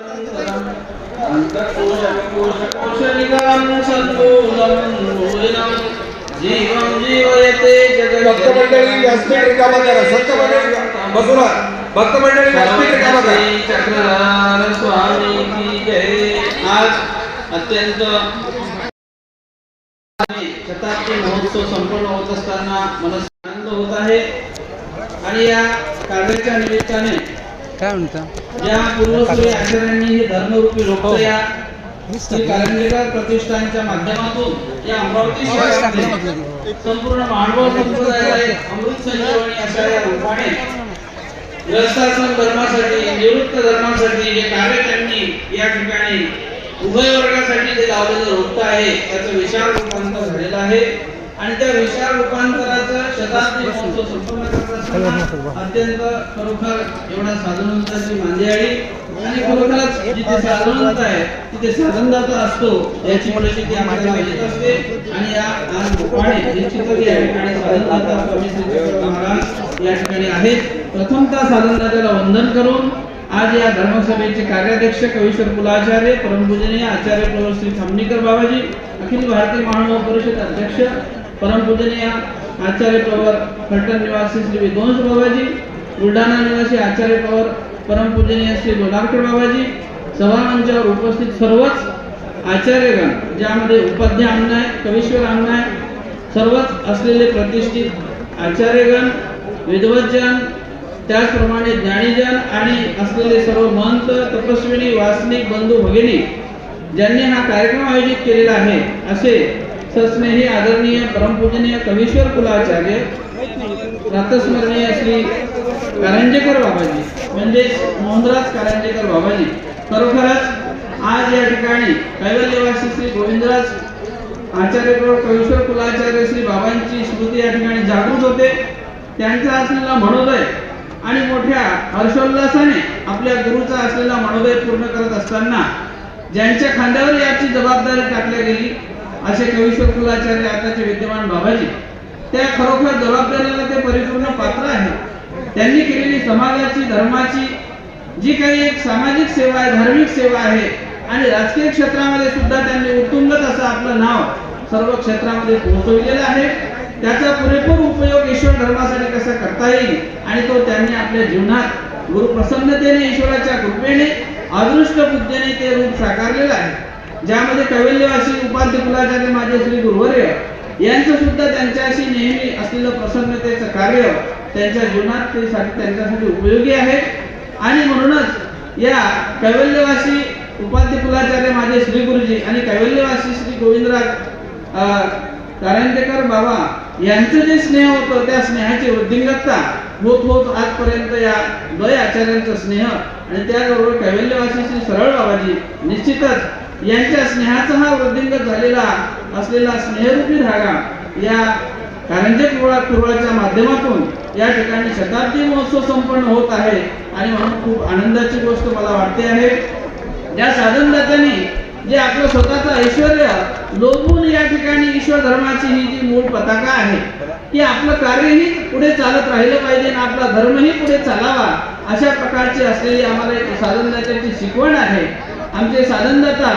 अंतकोशकोशकोशनिकरं सद्बोधं भोजनं जीवं जीवयते भक्त मंडळी व्यासपीठ स्वामी की आज अत्यंत शताब्दी महोत्सव संपन्न होत असताना मला आनंद होत आहे आणि या ज्या पूर्वसूरी आचार्यांनी हे धर्मरूपी लोक या श्री कारंजेकर प्रतिष्ठानच्या माध्यमातून या अमरावती शहरामध्ये संपूर्ण मानव संप्रदायाला एक अमृत संजीवनी अशा या रूपाने व्यवस्थापन धर्मासाठी निवृत्त धर्मासाठी जे कार्य त्यांनी या ठिकाणी उभय वर्गासाठी जे लावलेलं रोपट आहे त्याचं विशाल रूपांतर झालेलं आहे आणि त्या विशाल रूपांतराचं शताब्दी महोत्सव अत्यंत खरोखर एवढा साधनवंताची मांदियाळी आणि खरोखरच जिथे साधनवंत आहे तिथे साधनदाता असतो याची परिस्थिती आपल्याला माहीत असते. आणि या आज गोपाळे निश्चितच या ठिकाणी साधनदाता स्वामी श्री महाराज या ठिकाणी आहेत. प्रथमतः साधनदात्याला वंदन करून आज या धर्मसभेचे कार्याध्यक्ष कवीश्वर कुलाचार्य परमपूजनीय आचार्य प्रभू श्री खामणीकर बाबाजी अखिल भारतीय महानुभाव परिषद अध्यक्ष परम पूजनीय आचार्य पवार फलटण निवासी श्री विध्वंस बाबाजी बुलढाणा निवासी आचार्य प्रवर परमपूजनीय श्री लोणारकर बाबाजी सभामंचावर उपस्थित सर्वच आचार्यगण ज्यामध्ये उपाध्याय अन्न आहे कवीश्वर अन्न आहे सर्वच असलेले प्रतिष्ठित आचार्यगण विद्वज्जन त्याचप्रमाणे ज्ञानीजन आणि असलेले सर्व महंत तपस्विनी वासनिक बंधू भगिनी ज्यांनी हा कार्यक्रम आयोजित केलेला आहे असे सस्नेही आदरणीय परमपूजनीय कवीश्वर कुलाचार्य प्रातस्मरणीय श्री कारंजेकर बाबाजी म्हणजेच मोहनराज कारंजेकर बाबाजी खरोखरच आज या ठिकाणी कैवल्यवासी श्री गोविंदराज आचार्य कवीश्वर कुलाचार्य श्री बाबांची स्मृती या ठिकाणी जागृत होते. त्यांचा असलेला मनोदय आणि मोठ्या हर्षोल्लासाने आपल्या गुरुचा असलेला मनोदय पूर्ण करत असताना ज्यांच्या खांद्यावर याची जबाबदारी टाकल्या गेली असे कवीश्वर कुलाचार्य आताचे विद्यमान बाबाजी त्या खरोखर जबाबदारीला ते परिपूर्ण पात्र आहेत. त्यांनी केलेली समाजाची धर्माची जी काही एक सामाजिक सेवा आहे धार्मिक सेवा आहे आणि राजकीय क्षेत्रामध्ये सुद्धा त्यांनी उत्तुंगत असं आपलं नाव सर्व क्षेत्रामध्ये पोहोचविलेलं आहे. त्याचा पुरेपूर उपयोग ईश्वर धर्मासाठी कसा करता येईल आणि तो त्यांनी आपल्या जीवनात गुरुप्रसन्नतेने ईश्वराच्या कृपेने अदृष्ट बुद्धीने ते रूप साकारलेलं आहे. ज्यामध्ये कैवल्यवासी उपांत्य कुलाचार्य माझे श्री गुरुवर्य यांचं सुद्धा त्यांच्याशी नेहमी असलेलं प्रसन्नतेचं कार्य त्यांच्या जीवनात ते त्यांच्यासाठी उपयोगी आहे. आणि म्हणूनच या कैवल्यवासी उपाध्य कुलाचार्य माझे श्री गुरुजी आणि कैवल्यवासी श्री गोविंदराज कारंजेकर बाबा यांचं जे स्नेह होतं त्या स्नेहाची वृद्धिंगतता होत होत आजपर्यंत या द्वय आचार्यांचा स्नेह आणि त्याचबरोबर कैवल्यवासी श्री सरळ बाबाजी निश्चितच यांच्या स्नेहाचा हा वृद्धिंगत झालेला असलेला स्नेहरूपी धागा या कारंजे कुरळा कुरळाच्या माध्यमातून या ठिकाणी शताब्दी महोत्सव संपन्न होत आहे. आणि म्हणून खूप आनंदाची गोष्ट मला वाटते आहे. ज्या साधनदात्यांनी जे आपलं स्वतःचं ऐश्वर लोभून या ठिकाणी ईश्वर धर्माची ही जी मूळ पताका आहे की आपलं कार्यही पुढे चालत राहिलं पाहिजे आणि आपला धर्मही पुढे चालावा अशा प्रकारची असलेली आम्हाला एक साधनदात्याची शिकवण आहे. आमचे साधनदाता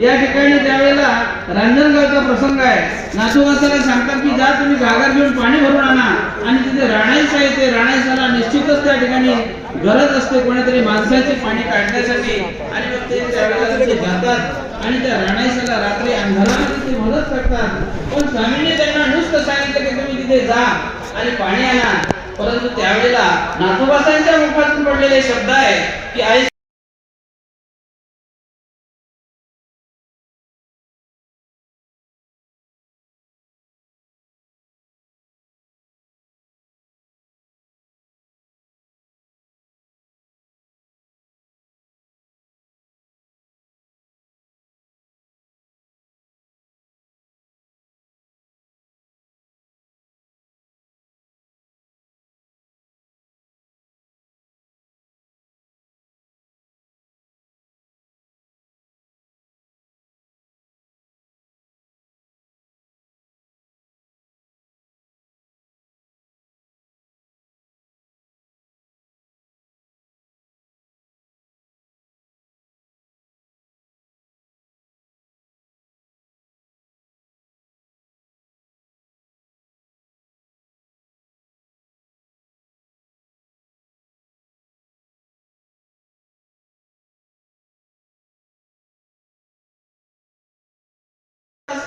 या ठिकाणी त्यावेळेला रांजणगावचा प्रसंग आहे. नातूवासाला सांगतात की जा तुम्ही घागर घेऊन पाणी भरून आणा. आणि तिथे राणाईस आहे ते राणाईसाला निश्चितच त्या ठिकाणी गरज असते कोणीतरी माणसाचे पाणी काढण्यासाठी. आणि मग ते त्यावेळेला तिथे जातात. आणि त्या राणाईसाला रात्री अंधारामध्ये ते मदत करतात. पण स्वामीने त्यांना नुसतं सांगितलं की तुम्ही तिथे जा आणि पाणी आणा. परंतु त्यावेळेला नातूवासांच्या मुखातून पडलेले शब्द आहे की आई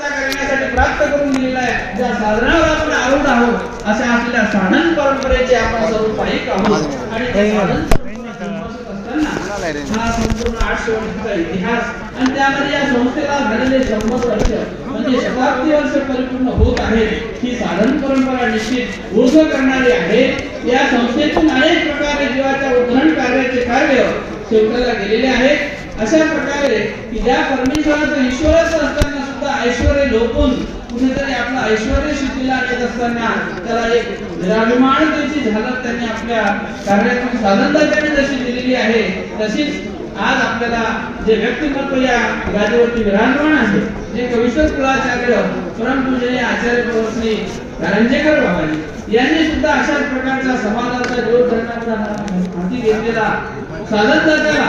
पूर्तता करण्यासाठी प्राप्त करून दिलेला आहे. ज्या साधनावर आपण आरूढ आहोत अशा असलेल्या साधन परंपरेचे आपण सर्व पाहिक आहोत आणि ते साधन परंपरा जोपासत असताना हा संपूर्ण आठशे वर्षाचा इतिहास आणि त्यामध्ये या संस्थेला झालेले शंभर वर्ष म्हणजे शताब्दी वर्ष परिपूर्ण होत आहेत ही साधन परंपरा निश्चित ऊर्ध्व करणारी आहे. या संस्थेतून अनेक प्रकारे जीवाच्या उद्धरण कार्याचे कार्य शेवटाला गेलेले आहेत अशा प्रकारे की ज्या परमेश्वराचं ईश्वरच असताना ऐश्वर लोपून कुठेतरी आपलं ऐश्वर शिथिला येत असताना त्याला एक निराभिमान त्याची झलक त्यांनी आपल्या कार्यातून साधनता त्यांनी जशी दिलेली आहे तशीच आज आपल्याला जे व्यक्तिमत्व या गादीवरती विराजमान आहे जे कविश्वर कुळाचार्य परमपूजनीय आचार्य प्रभू श्री कारंजेकर बाबाजी यांनी सुद्धा अशाच प्रकारचा समाजाचा जोर धरण्याचा हाती घेतलेला साधन दात्याला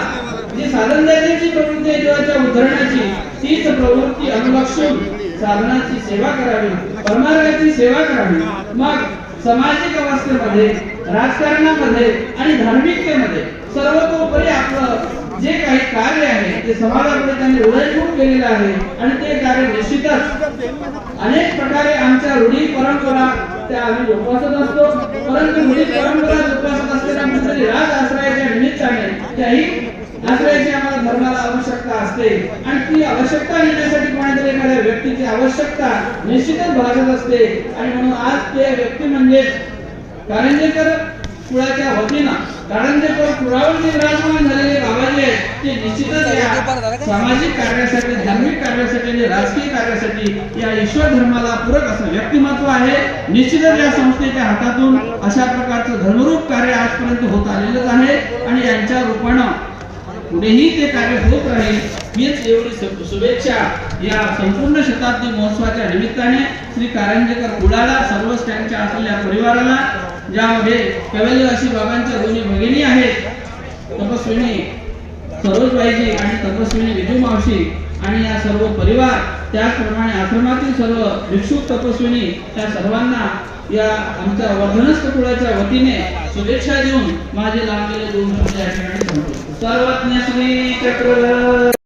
जी साधन प्रवृत्ती आहे जीवाच्या उद्धरणाची तीच प्रवृत्ती अनुलक्षून साधनाची सेवा करावी परमार्गाची सेवा करावी. मग सामाजिक अवस्थेमध्ये राजकारणामध्ये आणि धार्मिकतेमध्ये सर्वतोपरी आपलं जे काही कार्य आहे ते समाजाकडे त्यांनी उदयपूर केलेलं आहे. आणि ते कार्य निश्चितच अनेक प्रकारे आमच्या रूढी परंपरा त्या आम्ही जोपासत असतो. परंतु रूढी परंपरा जोपासत असलेल्या मंत्री राज आश्रयाच्या निमित्ताने त्याही आश्रयाची आम्हाला धर्माला आवश्यकता असते. आणि ती आवश्यकता येण्यासाठी कोणत्यातरी एखाद्या व्यक्तीची आवश्यकता निश्चितच भासत असते. आणि म्हणून आज ते व्यक्ती म्हणजे कारंजेकर कुळाच्या वतीनं कारंजेकर कुळावरती विराजमान झालेले बाबाजी आहेत. ते निश्चितच या सामाजिक कार्यासाठी धार्मिक कार्यासाठी आणि राजकीय कार्यासाठी या ईश्वर धर्माला पूरक असं व्यक्तिमत्व आहे. निश्चितच या संस्थेच्या हातातून अशा प्रकारचं धर्मरूप कार्य आजपर्यंत होत आलेलंच आहे. आणि यांच्या रूपानं पुढेही ते कार्य होत राहील हीच एवढी शुभेच्छा या संपूर्ण शताब्दी महोत्सवाच्या निमित्ताने श्री कारंजेकर कुडाला सर्व स्टँडच्या असलेल्या परिवाराला ज्यामध्ये कवेली अशी बाबांच्या दोन्ही भगिनी आहेत. तपस्विनी सरोजबाईजी आणि तपस्विनी विजू मावशी आणि या सर्व परिवार त्याचप्रमाणे आश्रमातील सर्व भिक्षुक तपस्विनी त्या सर्वांना या आमच्या वर्धनस्थ कुळाच्या वतीने शुभेच्छा देऊन माझे लागलेले दोन शब्द या ठिकाणी सर्वज्ञ श्री चक्र.